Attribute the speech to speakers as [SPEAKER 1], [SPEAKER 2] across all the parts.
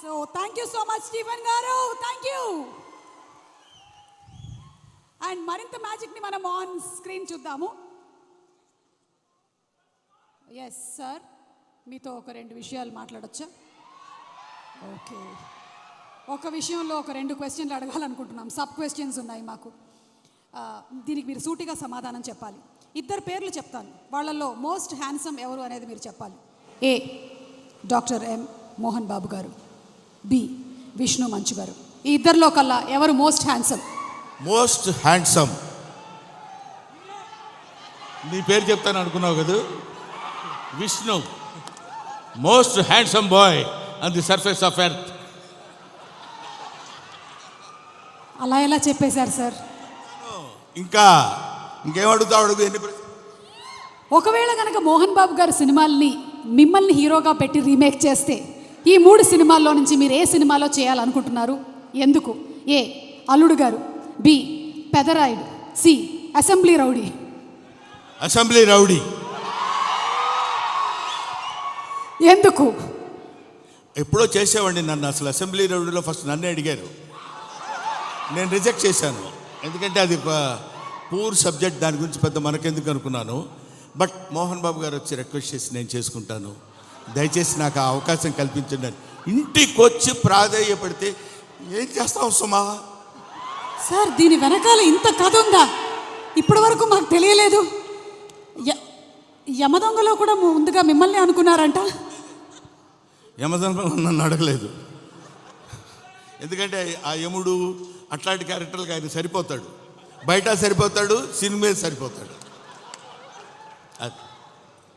[SPEAKER 1] So thank you so much Stephen గారు. Thank you and మరింత మ్యాజిక్ని మనం ఆన్ స్క్రీన్ చూద్దాము. ఎస్ సార్ మీతో ఒక రెండు విషయాలు మాట్లాడొచ్చా? ఓకే ఒక విషయంలో ఒక రెండు క్వశ్చన్లు అడగాలనుకుంటున్నాం. సబ్ క్వశ్చన్స్ ఉన్నాయి మాకు. దీనికి మీరు సూటిగా సమాధానం చెప్పాలి. ఇద్దరు పేర్లు చెప్తాను. వాళ్ళల్లో మోస్ట్ హ్యాండ్సమ్ ఎవరు అనేది మీరు చెప్పాలి. ఏ డాక్టర్ ఎం మోహన్ బాబు గారు. బి విష్ణు మంచు గారు. ఈ ఇద్దరిలో కల్లా ఎవరు మోస్ట్ హ్యాండ్సమ్?
[SPEAKER 2] Most handsome. నీ పేరు చెప్తాను అనుకున్నావు కదా? Vishnu. Most handsome boy on the surface of earth.
[SPEAKER 1] అలా ఎలా చెప్పేశారు సార్?
[SPEAKER 2] ఇంకా ఇంకేం అడుగుతావు అడుగు ఎన్ని?
[SPEAKER 1] ఒకవేళ కనుక మోహన్ బాబు గారి సినిమాల్ని మిమ్మల్ని హీరోగా పెట్టి రీమేక్ చేస్తే ఈ మూడు సినిమాల్లో నుంచి మీరు ఏ సినిమాలో చేయాలనుకుంటున్నారు? ఎందుకు? A. Alludu Garu. B. Pedarayudu. C. Assembly rowdy.
[SPEAKER 2] Assembly rowdy.
[SPEAKER 1] ఎందుకు?
[SPEAKER 2] ఎప్పుడో చేసేవాడిని నన్ను అసలు అసెంబ్లీ రౌడీలో ఫస్ట్ నన్నే అడిగారు. నేను రిజెక్ట్ చేశాను. ఎందుకంటే అది పూర్ సబ్జెక్ట్ దాని గురించి పెద్ద మనకెందుకు అనుకున్నాను. బట్ మోహన్ బాబు గారు వచ్చి రిక్వెస్ట్ చేసి నేను చేసుకుంటాను. దయచేసి నాకు ఆ అవకాశం కల్పించండి. ఇంటికి వచ్చి ప్రాధేయపడితే ఏం చేస్తావు సుమా?
[SPEAKER 1] సార్ దీని వెనకాల ఇంత కథ ఉందా? ఇప్పటి వరకు మాకు తెలియలేదు. యమదొంగలో కూడా ముందుగా మిమ్మల్ని అనుకున్నారంట.
[SPEAKER 2] యమధర్మం నన్ను అడగలేదు. ఎందుకంటే ఆ యముడు అట్లాంటి క్యారెక్టర్లకు ఆయన సరిపోతాడు. బయట సరిపోతాడు cinema సరిపోతాడు.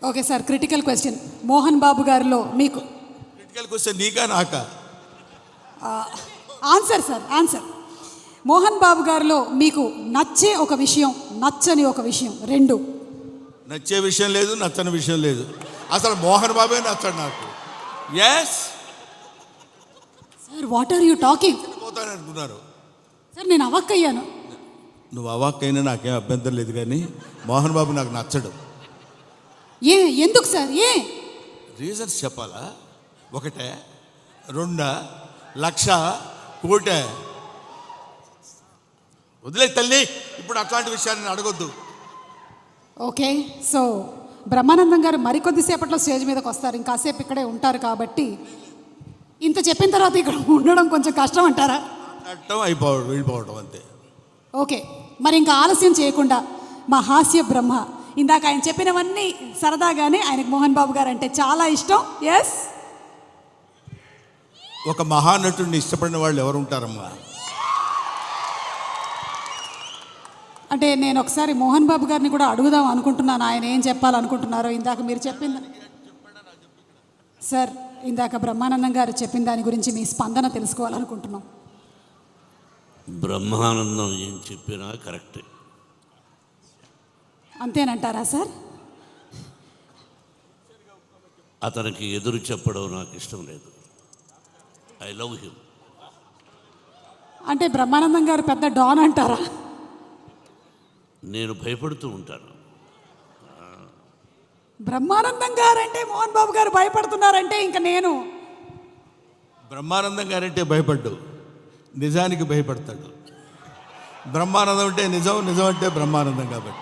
[SPEAKER 1] Okay sir critical question Mohan Babu గారిలో మీకు?
[SPEAKER 2] క్రిటికల్కి వస్తే నీకా నాకా?
[SPEAKER 1] Answer sir answer Mohan Babu గారిలో మీకు నచ్చే ఒక విషయం నచ్చని ఒక విషయం రెండు.
[SPEAKER 2] నచ్చే విషయం లేదు నచ్చని విషయం లేదు. అసలు మోహన్ బాబే నచ్చడు నాకు. Yes
[SPEAKER 1] sir what are you talking
[SPEAKER 2] పోతాను అనుకున్నారు.
[SPEAKER 1] సార్ నేను అవాక్కయ్యాను.
[SPEAKER 2] నువ్వు అవాక్కైనా నాకేం అభ్యంతరం లేదు కానీ మోహన్ బాబు నాకు నచ్చడు.
[SPEAKER 1] ఏ ఎందుకు సార్? ఏ?
[SPEAKER 2] రీజన్స్ చెప్పాలా? ఒకటే రెండా లక్ష కోటే. వదిలే తల్లి ఇప్పుడు అట్లాంటి విషయాన్ని అడగొద్దు.
[SPEAKER 1] ఓకే సో బ్రహ్మానందం గారు మరికొద్దిసేపట్లో స్టేజ్ మీదకి వస్తారు. ఇంకాసేపు ఇక్కడే ఉంటారు కాబట్టి ఇంత చెప్పిన తర్వాత ఇక్కడ ఉండడం కొంచెం కష్టం అంటారా?
[SPEAKER 2] అయిపోవడం వెళ్ళిపోవడం అంతే.
[SPEAKER 1] ఓకే. మరి ఇంకా ఆలస్యం చేయకుండా మా హాస్య బ్రహ్మ. ఇందాక ఆయన చెప్పినవన్నీ సరదాగానే ఆయనకు మోహన్ బాబు గారు అంటే చాలా ఇష్టం. ఎస్
[SPEAKER 2] ఒక మహానటుడిని ఇష్టపడిన వాళ్ళు ఎవరు ఉంటారమ్మా
[SPEAKER 1] అంటే నేను ఒకసారి మోహన్ బాబు గారిని కూడా అడుగుదాం అనుకుంటున్నాను. ఆయన ఏం చెప్పాలనుకుంటున్నారో ఇందాక మీరు చెప్పింది. సార్ ఇందాక బ్రహ్మానందం గారు చెప్పిన దాని గురించి మీ స్పందన తెలుసుకోవాలనుకుంటున్నాం.
[SPEAKER 3] బ్రహ్మానందం ఏం చెప్పినా కరెక్టే.
[SPEAKER 1] అంతేనంటారా సార్?
[SPEAKER 3] అతనికి ఎదురు చెప్పడం నాకు ఇష్టం లేదు. ఐ లవ్ హిమ్
[SPEAKER 1] అంటే బ్రహ్మానందం గారు పెద్ద డాన్ అంటారా?
[SPEAKER 3] నేను భయపడుతూ ఉంటాను.
[SPEAKER 1] బ్రహ్మానందం గారు అంటే మోహన్ బాబు గారు భయపడుతున్నారంటే ఇంకా నేను.
[SPEAKER 2] బ్రహ్మానందం గారంటే భయపడ్డు నిజానికి భయపడతాడు. బ్రహ్మానందం అంటే నిజం నిజం అంటే బ్రహ్మానందం కాబట్టి.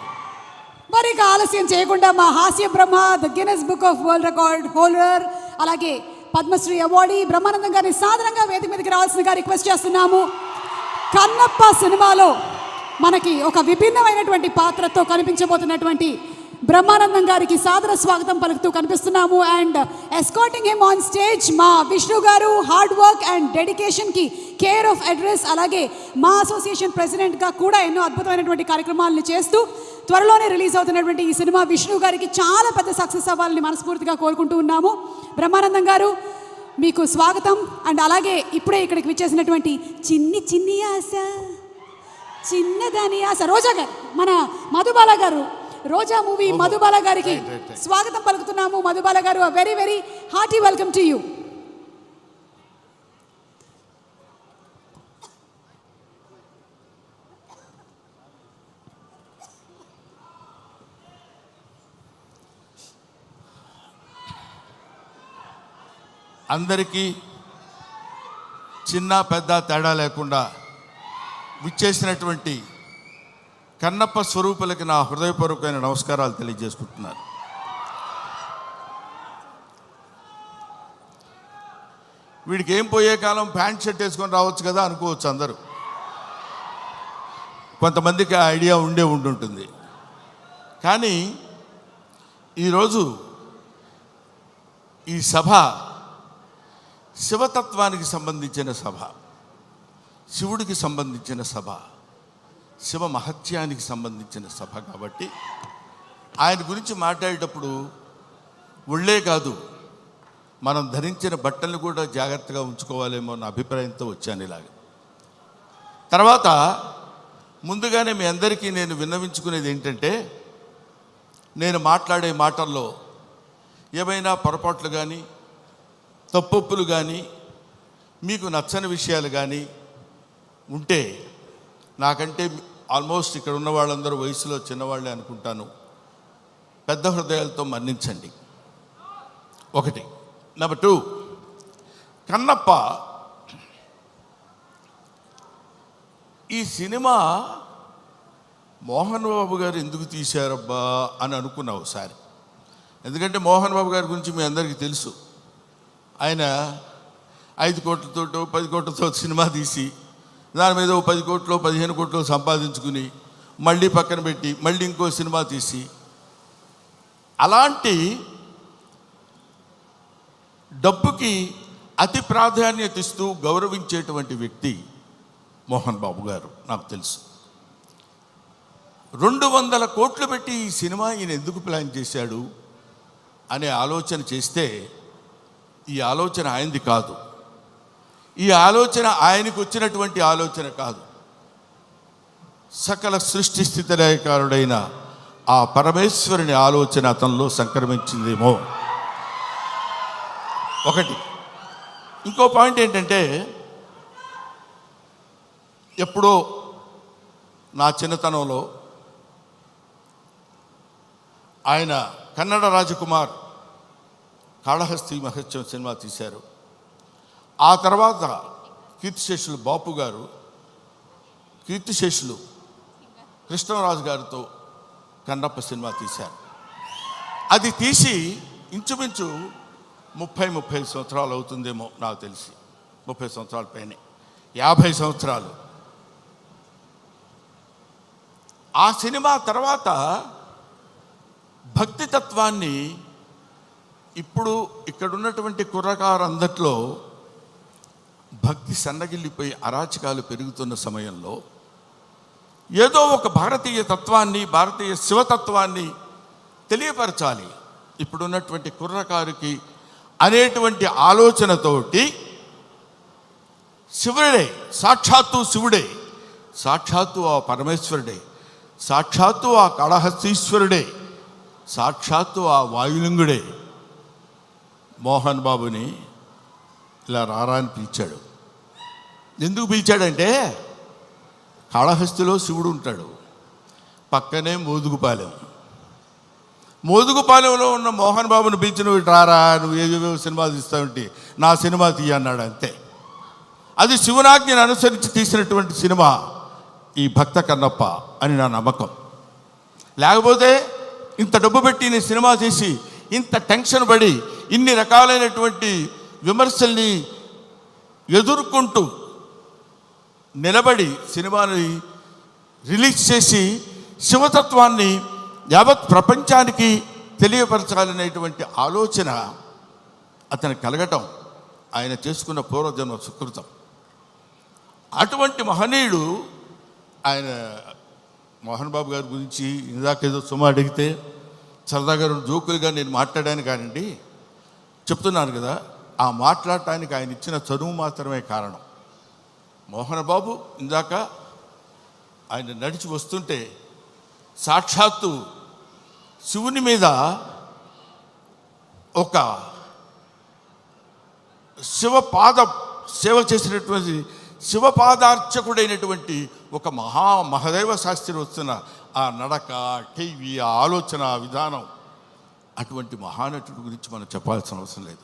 [SPEAKER 1] మరి ఇక ఆలస్యం చేయకుండా మా హాస్య బ్రహ్మ the Guinness book of world record holder అలాగే పద్మశ్రీ అవార్డీ బ్రహ్మానందం గారిని సాధారణంగా వేదిక మీదకి రావాల్సిందిగా రిక్వెస్ట్ చేస్తున్నాము. కన్నప్ప సినిమాలో మనకి ఒక విభిన్నమైనటువంటి పాత్రతో కనిపించబోతున్నటువంటి బ్రహ్మానందం గారికి సాదర స్వాగతం పలుకుతూ కనిపిస్తున్నాము and escorting him on stage మా విష్ణు గారు హార్డ్ వర్క్ అండ్ డెడికేషన్కి కేర్ ఆఫ్ అడ్రస్ అలాగే మా అసోసియేషన్ ప్రెసిడెంట్గా కూడా ఎన్నో అద్భుతమైనటువంటి కార్యక్రమాలను చేస్తూ త్వరలోనే రిలీజ్ అవుతున్నటువంటి ఈ సినిమా విష్ణు గారికి చాలా పెద్ద సక్సెస్ అవ్వాలని మనస్ఫూర్తిగా కోరుకుంటూ ఉన్నాము. బ్రహ్మానందం గారు మీకు స్వాగతం. అండ్ అలాగే ఇప్పుడే ఇక్కడికి విచ్చేసినటువంటి చిన్ని చిన్ని ఆశ చిన్నదాని ఆశ రోజా గారు మన మధుబాల గారు రోజా మూవీ మధుబాల గారికి స్వాగతం పలుకుతున్నాము. మధుబాల గారు very very hearty welcome to you
[SPEAKER 2] అందరికీ చిన్న పెద్ద తేడా లేకుండా విచ్చేసినటువంటి కన్నప్ప స్వరూపులకి నా హృదయపూర్వకమైన నమస్కారాలు తెలియజేసుకుంటున్నాను. వీడికి ఏం పోయే కాలం ప్యాంట్ షర్ట్ వేసుకొని రావచ్చు కదా అనుకోవచ్చు అందరూ. కొంతమందికి ఆ ఐడియా ఉండే ఉండుంటుంది. కానీ ఈరోజు ఈ సభ శివతత్వానికి సంబంధించిన సభ శివుడికి సంబంధించిన సభ. శివ మహత్యానికి సంబంధించిన సభ కాబట్టి ఆయన గురించి మాట్లాడేటప్పుడు ఒళ్ళే కాదు మనం ధరించిన బట్టలు కూడా జాగ్రత్తగా ఉంచుకోవాలేమో అన్న అభిప్రాయంతో వచ్చాను ఇలాగ. తర్వాత ముందుగానే మీ అందరికీ నేను విన్నవించుకునేది ఏంటంటే నేను మాట్లాడే మాటల్లో ఏమైనా పొరపాట్లు కానీ తప్పొప్పులు కానీ మీకు నచ్చని విషయాలు కానీ ఉంటే నాకంటే ఆల్మోస్ట్ ఇక్కడ ఉన్న వాళ్ళందరూ వయసులో చిన్నవాళ్ళే అనుకుంటాను. పెద్ద హృదయాలతో మరణించండి ఒకటి. Number two. కన్నప్ప ఈ సినిమా మోహన్ బాబు గారు ఎందుకు తీశారబ్బా అని అనుకున్నా ఒకసారి. ఎందుకంటే మోహన్ బాబు గారి గురించి మీ అందరికీ తెలుసు. ఆయన ఐదు కోట్లతో పది కోట్లతో సినిమా తీసి దాని మీద పది కోట్లు పదిహేను కోట్లు సంపాదించుకుని మళ్ళీ పక్కన పెట్టి మళ్ళీ ఇంకో సినిమా తీసి. అలాంటి డబ్బుకి అతి ప్రాధాన్యత ఇస్తూ గౌరవించేటువంటి వ్యక్తి మోహన్ బాబు గారు నాకు తెలుసు. రెండు వందల కోట్లు పెట్టి ఈ సినిమా ఈయన ఎందుకు ప్లాన్ చేశాడు అనే ఆలోచన చేస్తే ఈ ఆలోచన ఆయనది కాదు. ఈ ఆలోచన ఆయనకు వచ్చినటువంటి ఆలోచన కాదు. సకల సృష్టి స్థితి లయకారుడైన ఆ పరమేశ్వరుని ఆలోచన అతనిలో సంక్రమించిందేమో. ఒకటి. ఇంకో పాయింట్ ఏంటంటే ఎప్పుడో నా చిన్నతనంలో ఆయన కన్నడ రాజకుమార్ కాళహస్తి మహత్యం సినిమా తీశారు. ఆ తర్వాత కీర్తిశేషులు బాపు గారు కీర్తిశేషులు కృష్ణరాజు గారితో కన్నప్ప సినిమా తీశారు. అది తీసి ఇంచుమించు ముప్పై ముప్పై సంవత్సరాలు అవుతుందేమో నాకు తెలిసి. ముప్పై సంవత్సరాల పైనే. యాభై సంవత్సరాలు. ఆ సినిమా తర్వాత భక్తి తత్వాన్ని ఇప్పుడు ఇక్కడ ఉన్నటువంటి కుర్రకారందట్లో భక్తి సన్నగిల్లిపోయి అరాచకాలు పెరుగుతున్న సమయంలో ఏదో ఒక భారతీయ తత్వాన్ని భారతీయ శివతత్వాన్ని తెలియపరచాలి. ఇప్పుడున్నటువంటి కుర్రకారుకి అనేటువంటి ఆలోచనతోటి శివుడే సాక్షాత్తు శివుడే సాక్షాత్తు ఆ పరమేశ్వరుడే సాక్షాత్తు ఆ కళహస్తీశ్వరుడే సాక్షాత్తు ఆ వాయులింగుడే మోహన్ బాబుని ఇలా రారా అని పిలిచాడు. ఎందుకు పిలిచాడంటే కాళహస్తిలో శివుడు ఉంటాడు. పక్కనే మోదుగుపాలెం. మోదుగుపాలెంలో ఉన్న మోహన్ బాబుని పిలిచి నువ్వు రారా నువ్వు ఏవేవో సినిమాలు తీస్తావంటే నా సినిమా తీయ అన్నాడు అంతే. అది శివనాజ్ఞను అనుసరించి తీసినటువంటి సినిమా ఈ భక్త కన్నప్ప అని నా నమ్మకం. లేకపోతే ఇంత డబ్బు పెట్టి నేను సినిమా చేసి ఇంత టెన్షన్ పడి ఇన్ని రకాలైనటువంటి విమర్శల్ని ఎదుర్కొంటూ నిలబడి సినిమాని రిలీజ్ చేసి శివతత్వాన్ని యావత్ ప్రపంచానికి తెలియపరచాలనేటువంటి ఆలోచన అతను కలగటం ఆయన చేసుకున్న పూర్వజన్మ సుకృతం. అటువంటి మహనీయుడు ఆయన మోహన్ బాబు గారి గురించి ఇందాకేదో సుమ అడిగితే సరదాగా జోకులుగా నేను మాట్లాడాను కానండి చెప్తున్నాను కదా. ఆ మాట్లాడటానికి ఆయన ఇచ్చిన చదువు మాత్రమే కారణం. మోహన్ బాబు ఇందాక ఆయన నడిచి వస్తుంటే సాక్షాత్తు శివుని మీద ఒక శివపాద సేవ చేసినటువంటి శివపాదార్చకుడైనటువంటి ఒక మహా మహదైవ శాస్త్రి వస్తున్న ఆ నడక టీవీ ఆ ఆలోచన విధానం అటువంటి మహానటుడి గురించి మనం చెప్పాల్సిన అవసరం లేదు.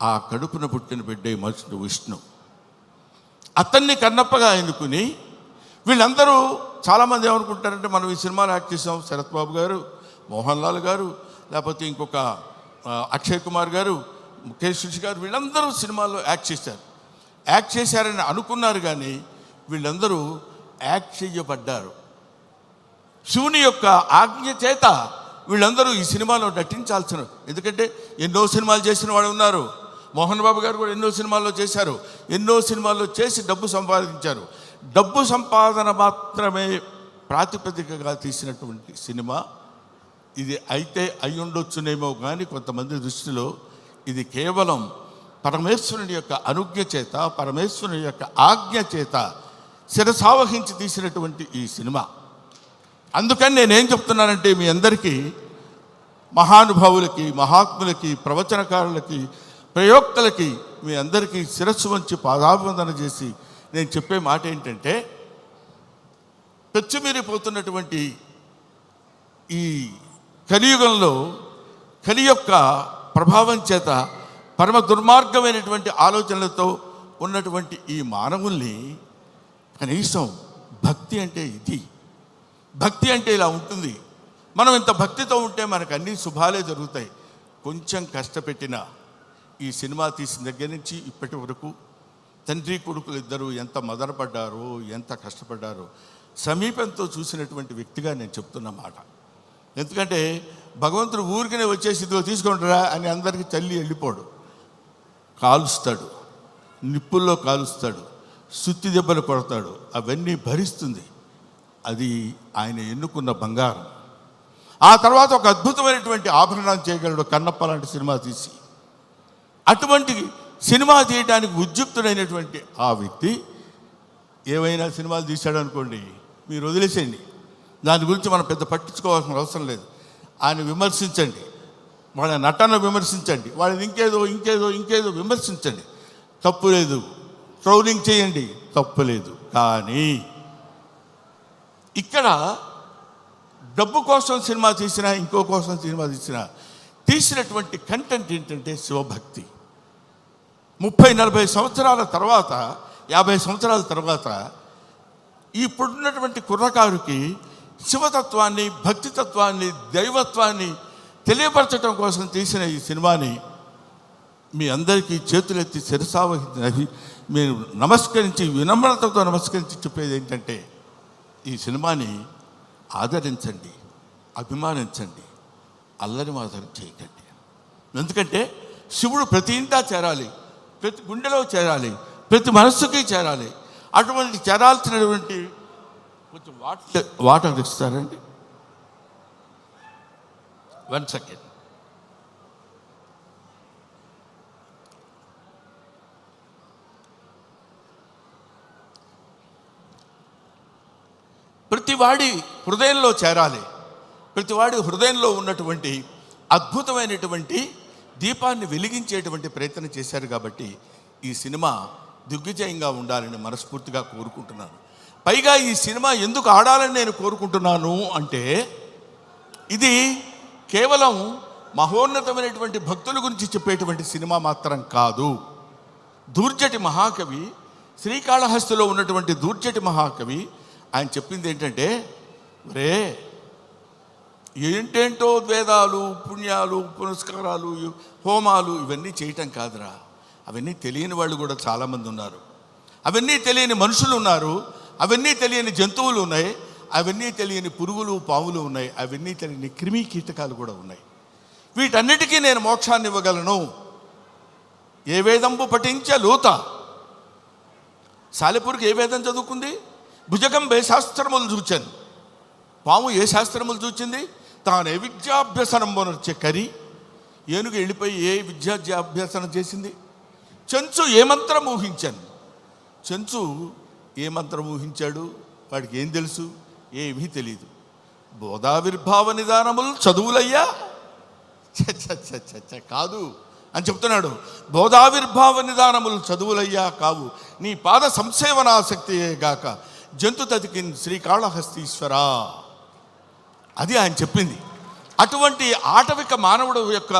[SPEAKER 2] ఆ కడుపున పుట్టిన బిడ్డే మనుషుడు విష్ణు. అతన్ని కన్నప్పగా ఎన్నుకుని వీళ్ళందరూ చాలామంది ఏమనుకుంటారంటే మనం ఈ సినిమాలు యాక్ట్ చేసాం శరత్ బాబు గారు మోహన్ లాల్ గారు లేకపోతే ఇంకొక అక్షయ్ కుమార్ గారు ముఖేష్ ఋషి గారు వీళ్ళందరూ సినిమాల్లో యాక్ట్ చేశారు. యాక్ట్ చేశారని అనుకున్నారు కానీ వీళ్ళందరూ యాక్ట్ చేయబడ్డారు శివుని యొక్క ఆజ్ఞ చేత వీళ్ళందరూ ఈ సినిమాలో నటించాల్సిన ఎందుకంటే ఎన్నో సినిమాలు చేసిన వాళ్ళు ఉన్నారు. మోహన్ బాబు గారు కూడా ఎన్నో సినిమాల్లో చేశారు. ఎన్నో సినిమాల్లో చేసి డబ్బు సంపాదించారు. డబ్బు సంపాదన మాత్రమే ప్రాతిపదికగా తీసినటువంటి సినిమా. ఇది అయితే అయి ఉండొచ్చునేమో కానీ కొంతమంది దృష్టిలో ఇది కేవలం పరమేశ్వరుని యొక్క అనుజ్ఞ చేత పరమేశ్వరుని యొక్క ఆజ్ఞ చేత శిరసావహించి తీసినటువంటి ఈ సినిమా. అందుకని నేనేం చెప్తున్నానంటే మీ అందరికీ మహానుభావులకి మహాత్ములకి ప్రవచనకారులకి ప్రయోక్తలకి మీ అందరికీ శిరస్సు వంచి పాదాభివందన చేసి నేను చెప్పే మాట ఏంటంటే పెచ్చుమీరిపోతున్నటువంటి ఈ కలియుగంలో కలి యొక్క ప్రభావం చేత పరమ దుర్మార్గమైనటువంటి ఆలోచనలతో ఉన్నటువంటి ఈ మానవుల్ని కనీసం భక్తి అంటే ఇది. భక్తి అంటే ఇలా ఉంటుంది. మనం ఇంత భక్తితో ఉంటే మనకు అన్ని శుభాలే జరుగుతాయి. కొంచెం కష్టపెట్టిన ఈ సినిమా తీసిన దగ్గర నుంచి ఇప్పటి వరకు తండ్రి కొడుకులు ఇద్దరు ఎంత మదనపడ్డారో ఎంత కష్టపడ్డారో సమీపంతో చూసినటువంటి వ్యక్తిగా నేను చెప్తున్న మాట. ఎందుకంటే భగవంతుడు ఊరికనే వచ్చేసి ఇదిగో తీసుకుంటారా అని అందరికీ తల్లి వెళ్ళిపోడు. కాలుస్తాడు. నిప్పుల్లో కాలుస్తాడు. సుత్తి దెబ్బలు కొడతాడు. అవన్నీ భరిస్తుంది. అది ఆయన ఎన్నుకున్న బంగారం. ఆ తర్వాత ఒక అద్భుతమైనటువంటి ఆభరణాలు చేయగలడు కన్నప్ప లాంటి సినిమా తీసి. అటువంటి సినిమా తీయడానికి ఉద్యుక్తుడైనటువంటి ఆ వ్యక్తి ఏవైనా సినిమాలు తీశాడు అనుకోండి మీరు వదిలేసేయండి. దాని గురించి మనం పెద్ద పట్టించుకోవాల్సిన అవసరం లేదు. ఆయన విమర్శించండి. వాళ్ళ నటన విమర్శించండి. వాళ్ళని ఇంకేదో ఇంకేదో ఇంకేదో విమర్శించండి. తప్పు లేదు. ట్రోలింగ్ చేయండి. తప్పు లేదు. కానీ ఇక్కడ డబ్బు కోసం సినిమా తీసినా ఇంకో కోసం సినిమా తీసినా తీసినటువంటి కంటెంట్ ఏంటంటే శివభక్తి. ముప్పై నలభై సంవత్సరాల తర్వాత యాభై సంవత్సరాల తర్వాత ఇప్పుడున్నటువంటి కుర్రకారుకి శివతత్వాన్ని భక్తితత్వాన్ని దైవత్వాన్ని తెలియపరచడం కోసం తీసిన ఈ సినిమాని మీ అందరికీ చేతులెత్తి శిరసావహించి మీరు నమస్కరించి వినమ్రతతో నమస్కరించి చెప్పేది ఏంటంటే ఈ సినిమాని ఆదరించండి అభిమానించండి అల్లరి మాత్రం చేయకండి. ఎందుకంటే శివుడు ప్రతి ఇంటా చేరాలి. ప్రతి గుండెలో చేరాలి ప్రతి మనస్సుకి చేరాలి. అటువంటి చేరాల్సినటువంటి కొంచెం వాటర్ వాటర్ ఇస్తారండి వన్ సెకండ్ ప్రతివాడి హృదయంలో చేరాలి. ప్రతివాడి హృదయంలో ఉన్నటువంటి అద్భుతమైనటువంటి దీపాన్ని వెలిగించేటువంటి ప్రయత్నం చేశారు కాబట్టి ఈ సినిమా దిగ్విజయంగా ఉండాలని మనస్ఫూర్తిగా కోరుకుంటున్నాను. పైగా ఈ సినిమా ఎందుకు ఆడాలని నేను కోరుకుంటున్నాను అంటే ఇది కేవలం మహోన్నతమైనటువంటి భక్తుల గురించి చెప్పేటువంటి సినిమా మాత్రం కాదు. దూర్జటి మహాకవి శ్రీకాళహస్తిలో ఉన్నటువంటి దూర్జటి మహాకవి ఆయన చెప్పింది ఏంటంటే రే ఏంటేంటో వేదాలు పుణ్యాలు పునస్కారాలు హోమాలు ఇవన్నీ చేయటం కాదురా. అవన్నీ తెలియని వాళ్ళు కూడా చాలామంది ఉన్నారు. అవన్నీ తెలియని మనుషులు ఉన్నారు. అవన్నీ తెలియని జంతువులు ఉన్నాయి. అవన్నీ తెలియని పురుగులు పాములు ఉన్నాయి. అవన్నీ తెలియని క్రిమి కీటకాలు కూడా ఉన్నాయి. వీటన్నిటికీ నేను మోక్షాన్ని ఇవ్వగలను. ఏ వేదంబు పఠించే లూత? సాలెపూర్కి ఏ వేదం చదువుకుంది? భుజగం ఏ శాస్త్రములు చూచాను. పాము ఏ శాస్త్రములు చూచింది? తాను ఏ విద్యాభ్యసనం వచ్చే కరి ఏనుగు వెళ్ళిపోయి ఏ విద్యాభ్యాసనం చేసింది? చెంచు ఏ మంత్రం ఊహించాను? చెంచు ఏ మంత్రం ఊహించాడు? వాడికి ఏం తెలుసు? ఏమీ తెలియదు బోధావిర్భావ నిదానములు చదువులయ్యా. ఛ, ఛ, ఛ, కాదు అని చెప్తున్నాడు. బోధావిర్భావ నిదానములు చదువులయ్యా కావు. నీ పాద సంసేవనాసక్తియే గాక. జంతు తతికిన్ శ్రీకాళహస్తీశ్వరా. అది ఆయన చెప్పింది. అటువంటి ఆటవిక మానవుడు యొక్క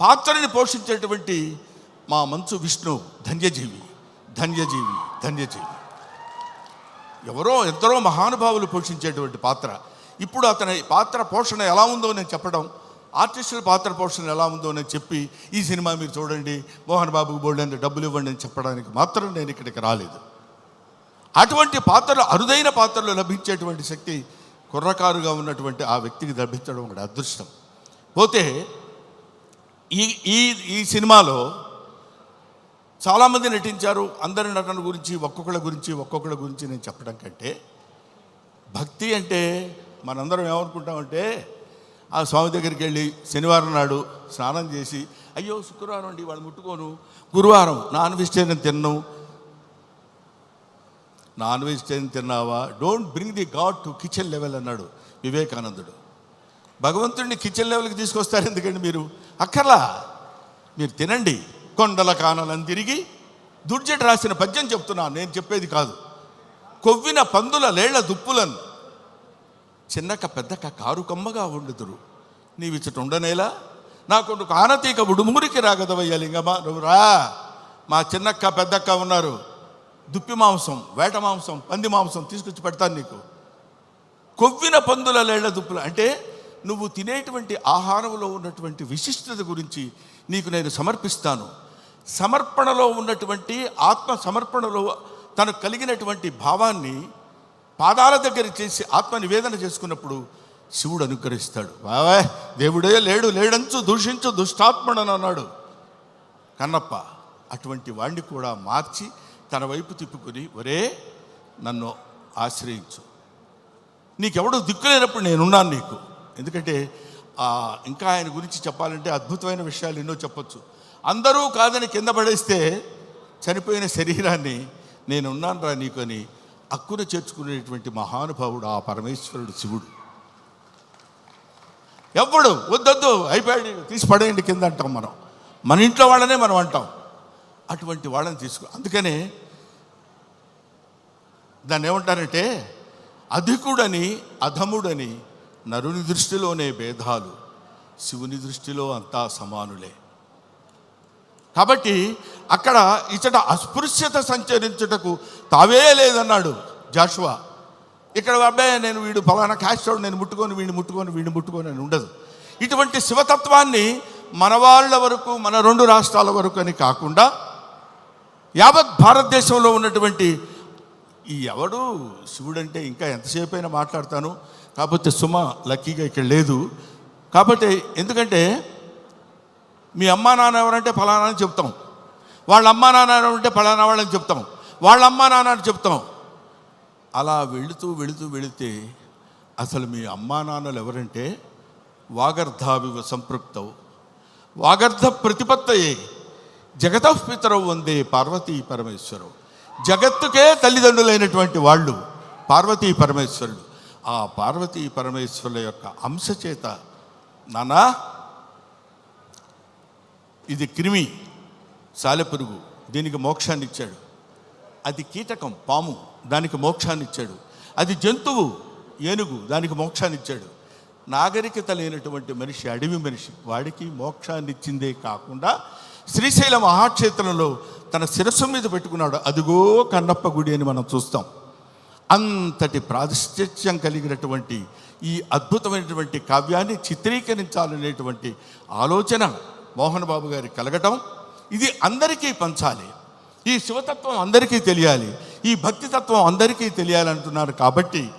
[SPEAKER 2] పాత్రని పోషించేటువంటి మా మంచు విష్ణు ధన్యజీవి ధన్యజీవి ధన్యజీవి. ఎవరో ఎందరో మహానుభావులు పోషించేటువంటి పాత్ర. ఇప్పుడు అతని పాత్ర పోషణ ఎలా ఉందో నేను చెప్పడం ఆర్టిస్టుల పాత్ర పోషణ ఎలా ఉందో నేను చెప్పి ఈ సినిమా మీరు చూడండి మోహన్ బాబుకు బోల్డెంత డబ్బులు ఇవ్వండి అని చెప్పడానికి మాత్రం నేను ఇక్కడికి రాలేదు. అటువంటి పాత్రలు అరుదైన పాత్రలు లభించేటువంటి శక్తి కుర్రకారుగా ఉన్నటువంటి ఆ వ్యక్తికి లభించడం ఒకటి అదృష్టం. పోతే ఈ ఈ ఈ సినిమాలో చాలామంది నటించారు. అందరి నటన గురించి ఒక్కొక్కళ్ళ గురించి ఒక్కొక్కళ్ళ గురించి నేను చెప్పడం కంటే భక్తి అంటే మనందరం ఏమనుకుంటామంటే ఆ స్వామి దగ్గరికి వెళ్ళి శనివారం నాడు స్నానం చేసి అయ్యో శుక్రవారం అండి వాళ్ళు ముట్టుకోను. గురువారం నాన్ వెజిటేరియన్ తిన్నాం. నాన్ వెజిటేరియన్ తిన్నావా? Don't bring the God to kitchen level అన్నాడు వివేకానందుడు. భగవంతుడిని కిచెన్ లెవెల్కి తీసుకొస్తారు ఎందుకండి మీరు? అక్కర్లా. మీరు తినండి. కొండల కానలను తిరిగి దుర్జట రాసిన పద్యం చెప్తున్నాను. నేను చెప్పేది కాదు. కొవ్విన పందుల లేళ్ళ దుప్పులను. చిన్నక పెద్దక కారు కమ్మగా ఉండుదురు నీవిచ్చట ఉండనేలా? నాకు కానతీక ఉడుమురికి రాగదవయ్యా లింగమా? నువ్వు రా. మా చిన్నక్క పెద్దక్క ఉన్నారు. దుప్పి మాంసం వేట మాంసం పంది మాంసం తీసుకొచ్చి పెడతాను నీకు. కొవ్విన పందుల లేళ్ళ దుప్పులు. అంటే నువ్వు తినేటువంటి ఆహారంలో ఉన్నటువంటి విశిష్టత గురించి నీకు నేను సమర్పిస్తాను. సమర్పణలో ఉన్నటువంటి ఆత్మ సమర్పణలో తనకు కలిగినటువంటి భావాన్ని పాదాల దగ్గర చేసి ఆత్మ నివేదన చేసుకున్నప్పుడు శివుడు అనుగ్రహిస్తాడు. బావే దేవుడే లేడు లేడంచు దూషించు దుష్టాత్మడని అన్నాడు. కన్నప్ప అటువంటి వాణ్ణి కూడా మార్చి తన వైపు తిప్పుకొని ఒరే నన్ను ఆశ్రయించు. నీకెవడు దిక్కులేనప్పుడు నేనున్నాను నీకు. ఎందుకంటే ఇంకా ఆయన గురించి చెప్పాలంటే అద్భుతమైన విషయాలు ఎన్నో చెప్పొచ్చు. అందరూ కాదని కింద పడేస్తే చనిపోయిన శరీరాన్ని నేనున్నాను రా నీకు అని అక్కున చేర్చుకునేటువంటి మహానుభావుడు ఆ పరమేశ్వరుడు శివుడు. ఎవ్వడు వద్దొద్దు అయిపోయాడు తీసి పడేయండి కింద అంటాం మనం. మన ఇంట్లో వాళ్ళనే మనం అంటాం. అటువంటి వాళ్ళని తీసుకో అందుకనే దాన్ని ఏమంటారంటే అధికుడని అధముడని నరుని దృష్టిలోనే భేదాలు శివుని దృష్టిలో అంతా సమానులే. కాబట్టి అక్కడ ఇచ్చట అస్పృశ్యత సంచరించుటకు తావే లేదన్నాడు జాషువా. ఇక్కడ అబ్బాయి నేను వీడు ఫలానా క్యాస్టోడు నేను ముట్టుకొని వీడిని ముట్టుకొని వీడిని ముట్టుకొని అని ఉండదు. ఇటువంటి శివతత్వాన్ని మన వాళ్ళ వరకు మన రెండు రాష్ట్రాల వరకు అని కాకుండా యావత్ భారతదేశంలో ఉన్నటువంటి ఈ ఎవడు శివుడు అంటే ఇంకా ఎంతసేపు అయినా మాట్లాడతాను. కాకపోతే సుమ లక్కీగా ఇక్కడ లేదు. కాబట్టి ఎందుకంటే మీ అమ్మా నాన్న ఎవరంటే ఫలానా అని చెప్తాం. వాళ్ళ అమ్మా నాన్న ఎవరంటే ఫలానా వాళ్ళని చెప్తాం. వాళ్ళ అమ్మా నాన్న అని చెప్తాం. అలా వెళుతూ వెళుతూ వెళితే అసలు మీ అమ్మా నాన్నలు ఎవరంటే వాగర్ధావి సంపృక్తవు వాగర్ధ ప్రతిపత్తయే. జగతపితరవు వందే పార్వతీ పరమేశ్వరవు జగత్తుకే తల్లిదండ్రులైనటువంటి వాళ్ళు పార్వతీ పరమేశ్వరుడు ఆ పార్వతీ పరమేశ్వరుల యొక్క అంశ చేత నానా ఇది క్రిమి సాలెపురుగు దీనికి మోక్షాన్ని ఇచ్చాడు అది కీటకం పాము దానికి మోక్షాన్ని ఇచ్చాడు అది జంతువు ఏనుగు దానికి మోక్షాన్ని ఇచ్చాడు నాగరికత లేనటువంటి మనిషి అడవి మనిషి వాడికి మోక్షాన్ని ఇచ్చిందే కాకుండా శ్రీశైలం మహాక్షేత్రంలో తన శిరస్సు మీద పెట్టుకున్నాడు. అదిగో కన్నప్ప గుడి అని మనం చూస్తాం. అంతటి ప్రాతిష్ఠ్యం కలిగినటువంటి ఈ అద్భుతమైనటువంటి కావ్యాన్ని చిత్రీకరించాలనేటువంటి ఆలోచన మోహన్ బాబు గారికి కలగటం ఇది అందరికీ పంచాలి. ఈ శివతత్వం అందరికీ తెలియాలి. ఈ భక్తి తత్వం అందరికీ తెలియాలంటున్నారు కాబట్టి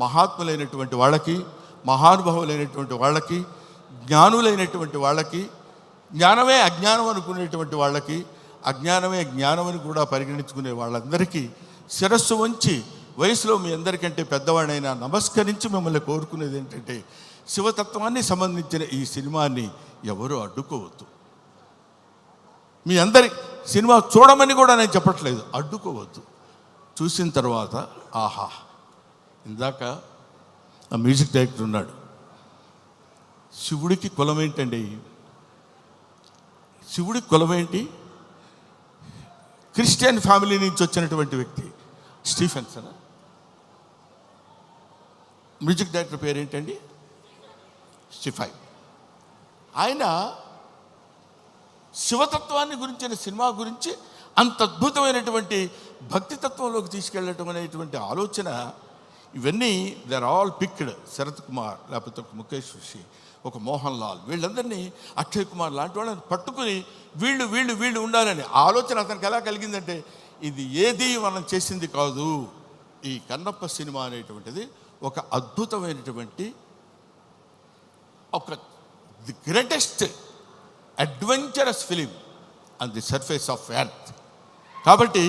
[SPEAKER 2] మహాత్ములైనటువంటి వాళ్ళకి మహానుభావులైనటువంటి వాళ్ళకి జ్ఞానులైనటువంటి వాళ్ళకి జ్ఞానమే అజ్ఞానం అనుకునేటువంటి వాళ్ళకి అజ్ఞానమే జ్ఞానం అని కూడా పరిగణించుకునే వాళ్ళందరికీ శిరస్సు వంచి వయసులో మీ అందరికంటే పెద్దవాడైనా నమస్కరించి మిమ్మల్ని కోరుకునేది ఏంటంటే శివతత్వాన్ని సంబంధించిన ఈ సినిమాని ఎవరు అడ్డుకోవద్దు. మీ అందరి సినిమా చూడమని కూడా నేను చెప్పట్లేదు అడ్డుకోవద్దు. చూసిన తర్వాత ఆహా ఇందాక ఆ మ్యూజిక్ డైరెక్టర్ ఉన్నాడు. శివుడికి కులం ఏంటండి శివుడి కులం ఏంటి? క్రిస్టియన్ ఫ్యామిలీ నుంచి వచ్చినటువంటి వ్యక్తి స్టీఫెన్సన్? మ్యూజిక్ డైరెక్టర్ పేరేంటండి? స్టిఫై. ఆయన శివతత్వాన్ని గురించిన సినిమా గురించి అంత అద్భుతమైనటువంటి భక్తి తత్వంలోకి తీసుకెళ్ళటం అనేటువంటి ఆలోచన ఇవన్నీ they're all picked Sarath Kumar లేకపోతే ముఖేష్ ఋషి ఒక మోహన్ లాల్. వీళ్ళందరినీ అక్షయ్ కుమార్ లాంటి వాళ్ళని పట్టుకుని వీళ్ళు వీళ్ళు వీళ్ళు ఉండాలని ఆలోచన అతనికి ఎలా కలిగిందంటే ఇది ఏది మనం చేసింది కాదు. ఈ కన్నప్ప సినిమా అనేటువంటిది ఒక అద్భుతమైనటువంటి ఒక the greatest adventurous film on the surface of earth. కాబట్టి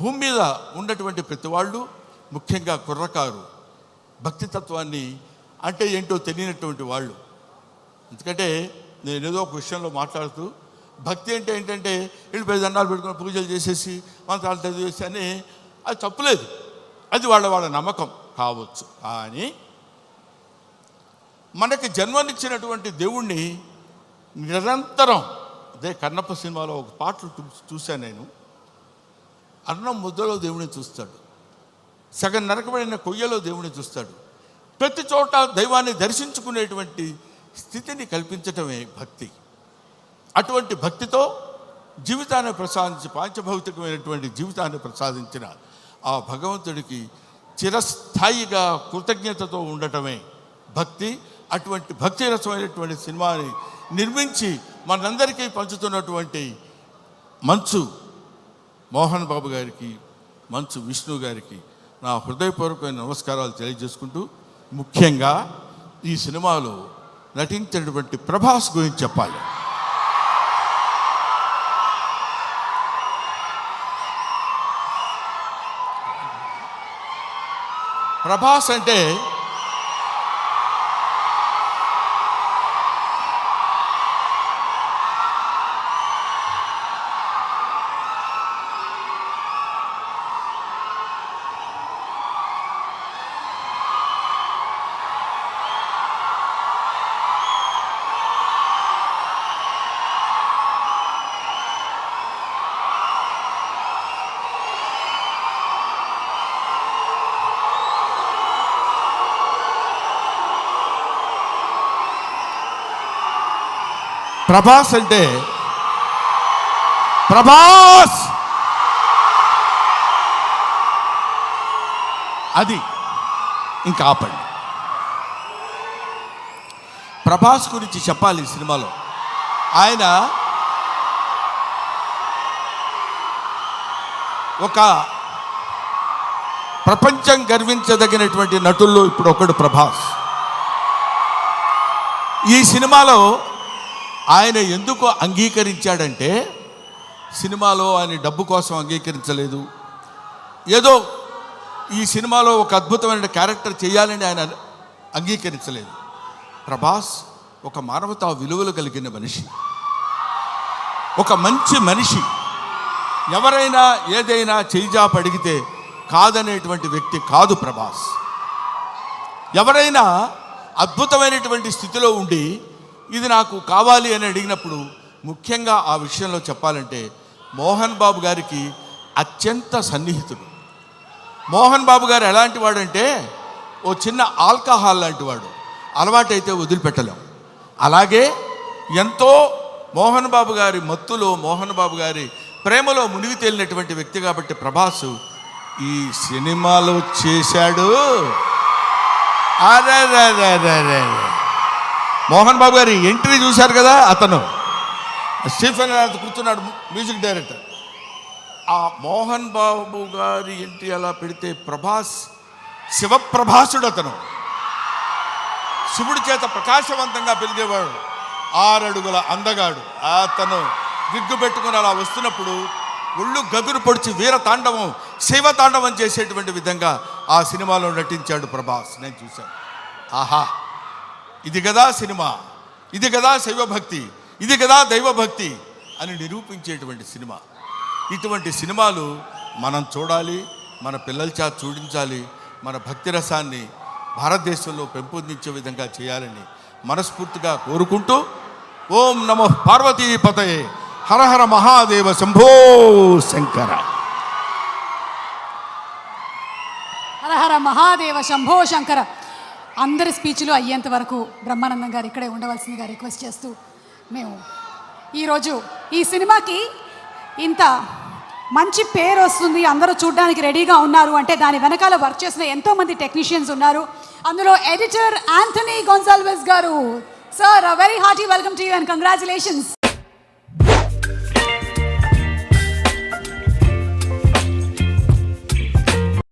[SPEAKER 2] భూమి మీద ఉన్నటువంటి ప్రతి వాళ్ళు ముఖ్యంగా కుర్రకారు భక్తి తత్వాన్ని అంటే ఏంటో తెలియనటువంటి వాళ్ళు ఎందుకంటే నేను ఏదో ఒక విషయంలో మాట్లాడుతూ భక్తి అంటే ఏంటంటే వీళ్ళు పెద్ద దండాలు పెట్టుకుని పూజలు చేసేసి మంత్రాలు చదివేసి అని అది తప్పులేదు. అది వాళ్ళ వాళ్ళ నమ్మకం కావచ్చు. కానీ మనకి జన్మనిచ్చినటువంటి దేవుణ్ణి నిరంతరం అదే కన్నప్ప సినిమాలో ఒక పాటలు చూ- చూశాను నేను. అన్నం ముద్దలో దేవుడిని చూస్తాడు. సగం నరకబడిన కొయ్యలో దేవుడిని చూస్తాడు. ప్రతి చోట దైవాన్ని దర్శించుకునేటువంటి స్థితిని కల్పించటమే భక్తి. అటువంటి భక్తితో జీవితాన్ని ప్రసాదించి పాంచభౌతికమైనటువంటి జీవితాన్ని ప్రసాదించిన ఆ భగవంతుడికి చిరస్థాయిగా కృతజ్ఞతతో ఉండటమే భక్తి. అటువంటి భక్తి రసమైనటువంటి సినిమాని నిర్మించి మనందరికీ పంచుతున్నటువంటి మంచు మోహన్ బాబు గారికి మంచు విష్ణు గారికి నా హృదయపూర్వకమైన నమస్కారాలు తెలియజేసుకుంటూ ముఖ్యంగా ఈ సినిమాలో నటించినటువంటి ప్రభాస్ గురించి చెప్పాలి. ప్రభాస్ అంటే ప్రభాస్ అంటే ప్రభాస్! అది ఇంకా ఆపండి. ప్రభాస్ గురించి చెప్పాలి ఈ సినిమాలో. ఆయన ఒక ప్రపంచం గర్వించదగినటువంటి నటుల్లో ఇప్పుడు ఒకడు ప్రభాస్. ఈ సినిమాలో ఆయన ఎందుకు అంగీకరించాడంటే సినిమాలో ఆయన డబ్బు కోసం అంగీకరించలేదు. ఏదో ఈ సినిమాలో ఒక అద్భుతమైన క్యారెక్టర్ చేయాలని ఆయన అంగీకరించలేదు. ప్రభాస్ ఒక మానవతా విలువలు కలిగిన మనిషి. ఒక మంచి మనిషి. ఎవరైనా ఏదైనా చేయిజాపు పడిగితే కాదనేటువంటి వ్యక్తి కాదు ప్రభాస్. ఎవరైనా అద్భుతమైనటువంటి స్థితిలో ఉండి ఇది నాకు కావాలి అని అడిగినప్పుడు ముఖ్యంగా ఆ విషయంలో చెప్పాలంటే మోహన్ బాబు గారికి అత్యంత సన్నిహితుడు. మోహన్ బాబు గారు ఎలాంటి వాడంటే ఓ చిన్న ఆల్కహాల్ లాంటి వాడు. అలవాటైతే వదిలిపెట్టలేం. అలాగే ఎంతో మోహన్ బాబు గారి మత్తులో మోహన్ బాబు గారి ప్రేమలో మునిగి తేలినటువంటి వ్యక్తి కాబట్టి ప్రభాస్ ఈ సినిమాలో చేశాడు. అరే మోహన్ బాబు గారి ఎంట్రీ చూశారు కదా అతను. స్టీఫెన్ కూర్చున్నాడు మ్యూజిక్ డైరెక్టర్. ఆ మోహన్ బాబు గారి ఎంట్రీ అలా పెడితే ప్రభాస్ శివప్రభాసుడు అతను. శివుడి చేత ప్రకాశవంతంగా పెరిగేవాడు. ఆరడుగుల అందగాడు. అతను విగ్గు పెట్టుకుని అలా వస్తున్నప్పుడు ఒళ్ళు గగురు పొడిచి వీర తాండవం శివ తాండవం చేసేటువంటి విధంగా ఆ సినిమాలో నటించాడు ప్రభాస్. నేను చూశాను. ఆహా! ఇది కదా సినిమా ఇది కదా శైవభక్తి ఇది కదా దైవభక్తి అని నిరూపించేటువంటి సినిమా. ఇటువంటి సినిమాలు మనం చూడాలి మన పిల్లల చేత చూడించాలి మన భక్తి రసాన్ని భారతదేశంలో పెంపొందించే విధంగా చేయాలని మనస్ఫూర్తిగా కోరుకుంటూ ఓం నమ పార్వతీ పతయే హరహర మహాదేవ శంభో శంకర.
[SPEAKER 1] హరహర మహాదేవ శంభో శంకర. అందరి స్పీచ్లు అయ్యేంత వరకు బ్రహ్మానందం గారు ఇక్కడే ఉండవలసిందిగా రిక్వెస్ట్ చేస్తూ మేము ఈరోజు ఈ సినిమాకి ఇంత మంచి పేరు వస్తుంది. అందరూ చూడడానికి రెడీగా ఉన్నారు అంటే దాని వెనకాల వర్క్ చేసిన ఎంతోమంది టెక్నీషియన్స్ ఉన్నారు. అందులో ఎడిటర్ యాంథనీ గొన్సాల్వెస్ గారు. Sir very hearty welcome to you and congratulations